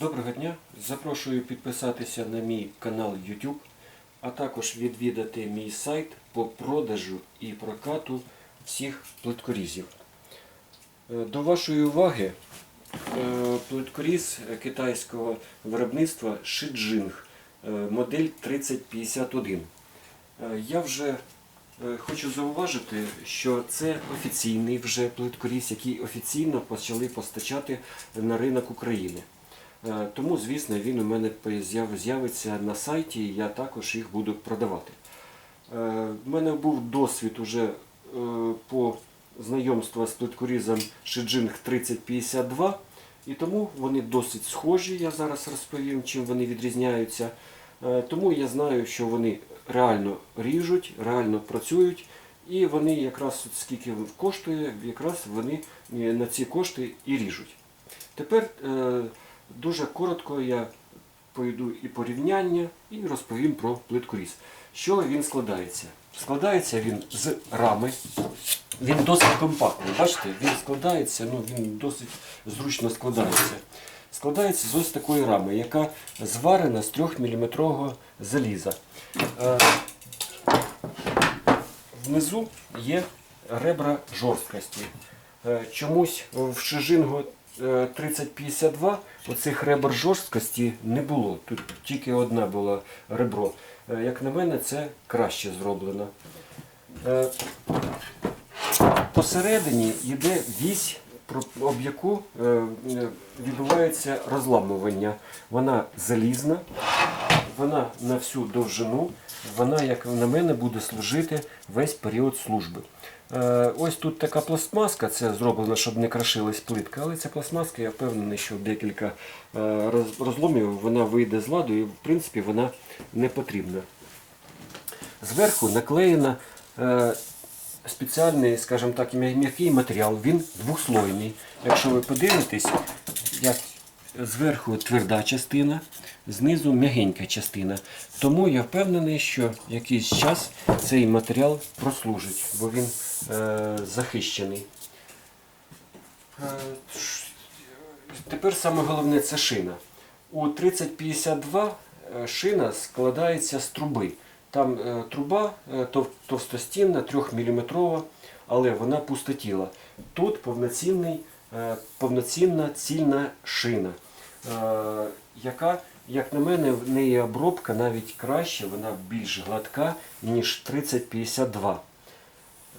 Доброго дня! Запрошую підписатися на мій канал YouTube, а також відвідати мій сайт по продажу і прокату всіх плиткорізів. Е, До вашої уваги е, плиткоріз китайського виробництва Shijing, е, модель 3051. Е, Я вже хочу зауважити, що це офіційний вже плиткоріз, який офіційно почали постачати на ринок України. Е, Тому, звісно, він у мене з'явиться на сайті, і я також їх буду продавати. Е, У мене був досвід уже е, по знайомству з плиткорізом Shijing 3052, і тому вони досить схожі, я зараз розповім, чим вони відрізняються. Е, Тому я знаю, що вони реально ріжуть, реально працюють, і вони якраз скільки коштує, якраз вони е, на ці кошти і ріжуть. Тепер е, дуже коротко я пойду і порівняння, і розповім про плиткоріз. Що він складається? Складається він з рами. Він досить компактний. Бачите, він складається, ну він досить зручно складається. Складається з ось такої рами, яка зварена з 3-мм заліза. Е, Внизу є ребра жорсткості. Е, Чомусь в шижингу е, 3052 оцих ребер жорсткості не було. Тут тільки одне було ребро. Е, Як на мене, це краще зроблено. Е, Посередині йде вісь, об яку е, е, відбувається розламування. Вона залізна, вона на всю довжину, вона, як на мене, буде служити весь період служби. Е, Ось тут така пластмаска, це зроблено, щоб не крашилась плитка, але ця пластмаска, я впевнений, що декілька е, розломів вона вийде з ладу і в принципі вона не потрібна. Зверху наклеєна е, спеціальний, скажімо так, м'який матеріал, він двохслойний. Якщо ви подивитесь, як зверху тверда частина, знизу м'ягенька частина. Тому я впевнений, що якийсь час цей матеріал прослужить, бо він е, захищений. Е, Тепер саме головне це шина. У 3052 е, шина складається з труби. Там е, труба е, тов- товстостінна, 3-мм, але вона пустотіла. Тут повноцінний, повноцінна цільна шина, е, яка, як на мене, в неї обробка навіть краще, вона більш гладка, ніж 3052.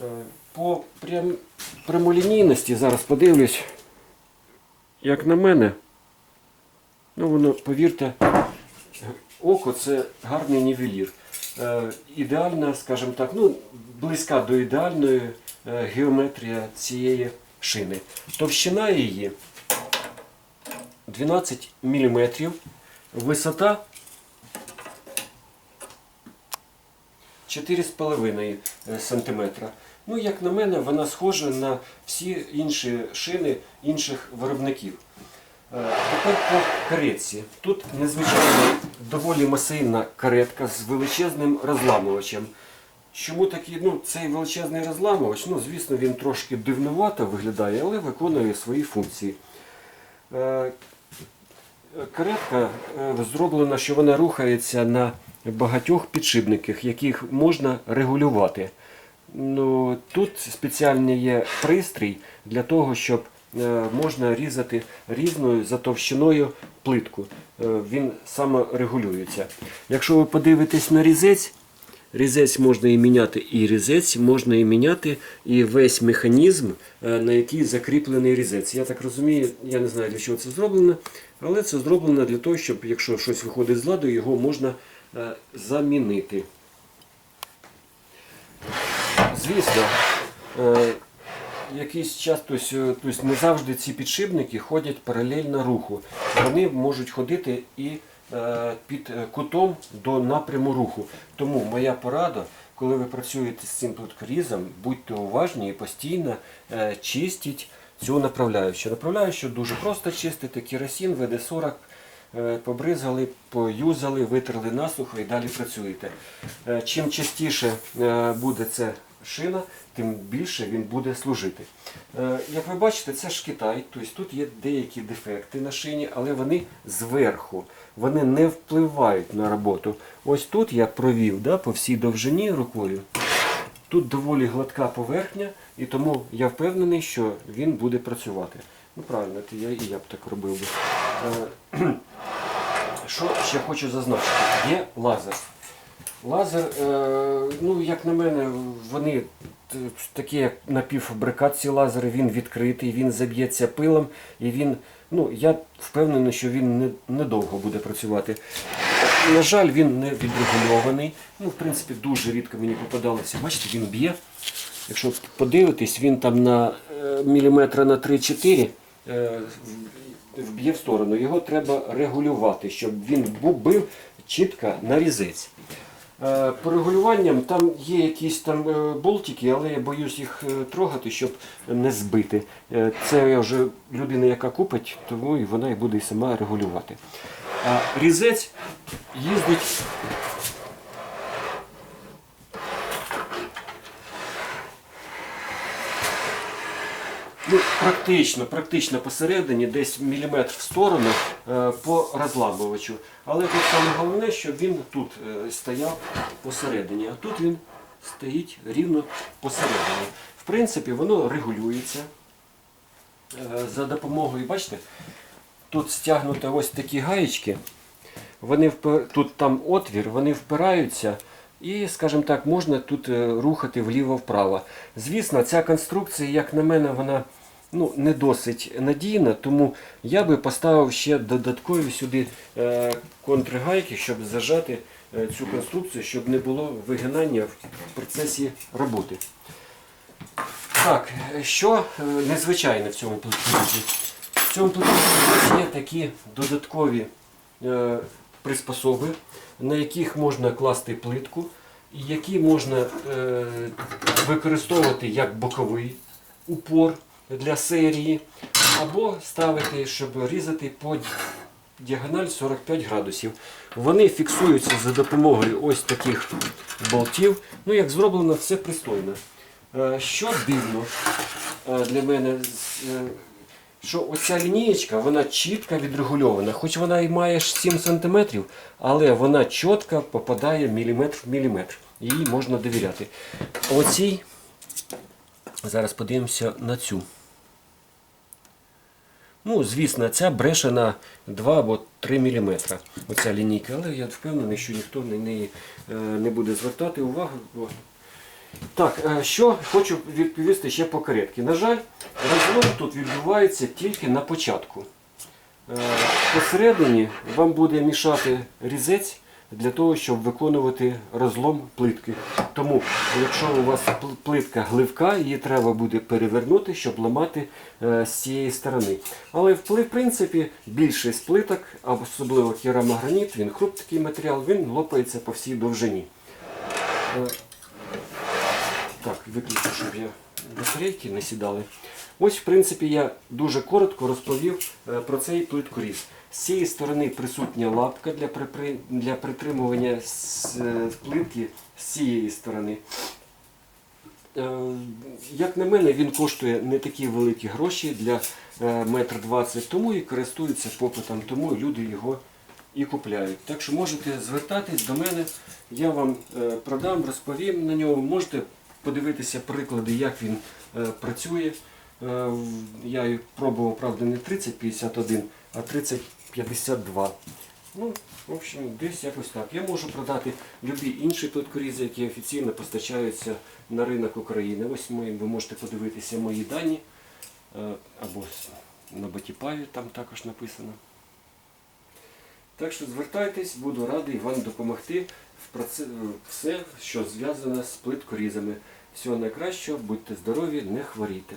Е, По прям, прямолінійності зараз подивлюсь, як на мене, ну воно, повірте, око це гарний нівелір. Е, ідеальна, скажімо так, ну, близька до ідеальної е, геометрія цієї шини. Товщина її 12 мм, висота 4,5 см. Ну, як на мене, вона схожа на всі інші шини інших виробників. Е, Тепер по каретці. Тут незвичайно доволі масивна каретка з величезним розламувачем. Чому такий, ну, цей величезний розламувач, ну, звісно, він трошки дивнувато виглядає, але виконує свої функції. Е, Каретка е, зроблена, що вона рухається на багатьох підшипниках, яких можна регулювати. Ну, тут спеціальний є пристрій для того, щоб е, можна різати різною за товщиною плитку. Він саморегулюється. Якщо ви подивитесь на різець, різець можна і міняти, і різець можна і міняти, і весь механізм, е, на який закріплений різець. Я так розумію, я не знаю для чого це зроблено, але це зроблено для того, щоб якщо щось виходить з ладу, його можна е, замінити. Звісно, е, якийсь час, тобто, не завжди ці підшипники ходять паралельно руху. Вони можуть ходити і під е, кутом до напряму руху. Тому моя порада, коли ви працюєте з цим плиткорізом, будьте уважні і постійно е, чистіть цю направляючу. Направляючу дуже просто чистити, керосин, ВД-40, е, побризгали, поюзали, витерли насухо і далі працюєте. Е, Чим частіше е, буде це шина, тим більше він буде служити. Е, Як ви бачите, це ж Китай, тобто тут є деякі дефекти на шині, але вони зверху, вони не впливають на роботу. Ось тут я провів да, по всій довжині рукою. Тут доволі гладка поверхня, і тому я впевнений, що він буде працювати. Ну правильно, то я і я б так робив би. Е, Що ще хочу зазначити? Є лазер. Лазер, е, ну як на мене, вони такі як напівфабрикат, ці лазери, він відкритий, він заб'ється пилом і він, ну я впевнений, що він не, недовго буде працювати. На жаль, він не відрегульований. Ну, в принципі, дуже рідко мені попадалося. Бачите, він б'є. Якщо подивитись, він там на е, міліметра на 3-4 е, вб'є в сторону. Його треба регулювати, щоб він бив чітко на різець. Е, По регулюванням там є якісь там е, болтики, але я боюсь їх е, трогати, щоб не збити. Це вже людина, яка купить, тому і вона і буде і сама регулювати. А різець їздить. Ну, практично, практично посередині, десь міліметр в сторону е, по розламувачу. Але тут саме головне, щоб він тут е, стояв посередині, а тут він стоїть рівно посередині. В принципі, воно регулюється е, за допомогою, бачите, тут стягнуто ось такі гаєчки. Вони тут там отвір, вони впираються. І, скажімо так, можна тут рухати вліво-вправо. Звісно, ця конструкція, як на мене, вона ну, не досить надійна, тому я би поставив ще додаткові сюди е, контргайки, щоб зажати е, цю конструкцію, щоб не було вигинання в процесі роботи. Так, що е, незвичайне в цьому плитку? В цьому нас є такі додаткові приспособи, на яких можна класти плитку, і які можна використовувати як боковий упор для серії, або ставити, щоб різати по діагональ 45 градусів. Вони фіксуються за допомогою ось таких болтів. Ну, як зроблено, все пристойно. Е, Що дивно е, для мене, е, що оця лінієчка, вона чітко відрегульована. Хоч вона і має 7 см, але вона чітко попадає міліметр в міліметр. Їй можна довіряти. Оцій, зараз подивимося на цю. Ну, звісно, ця бреше на 2 або 3 мм. Оця лінійка, але я впевнений, що ніхто на неї е, не буде звертати увагу. Так, е, що хочу відповісти ще по каретки. На жаль, розлом тут відбувається тільки на початку. Е, Посередині вам буде мішати різець для того, щоб виконувати розлом плитки. Тому, якщо у вас плитка гливка, її треба буде перевернути, щоб ламати е, з цієї сторони. Але в принципі більшість плиток, особливо керамограніт, він хрупкий матеріал, він лопається по всій довжині. Е, Так, виключу, щоб я батарейки не сідали. Ось, в принципі, я дуже коротко розповів е, про цей плиткоріз. З цієї сторони присутня лапка для, для притримування е, плитки з цієї сторони. Е, Як на мене, він коштує не такі великі гроші для е, метр двадцять, тому і користується попитом, тому люди його і купляють. Так що можете звертатись до мене, я вам продам, розповім на нього. Можете подивитися приклади, як він працює. Я пробував, правда, не 3051, а 3052. Ну, в общем, десь якось так. Я можу продати любі інші плиткорізи, які офіційно постачаються на ринок України. Ось ми, ви можете подивитися мої дані. е, Або на Батіпаві там також написано. Так що звертайтесь, буду радий вам допомогти в проце- все, що зв'язано з плиткорізами. Всього найкращого, будьте здорові, не хворійте.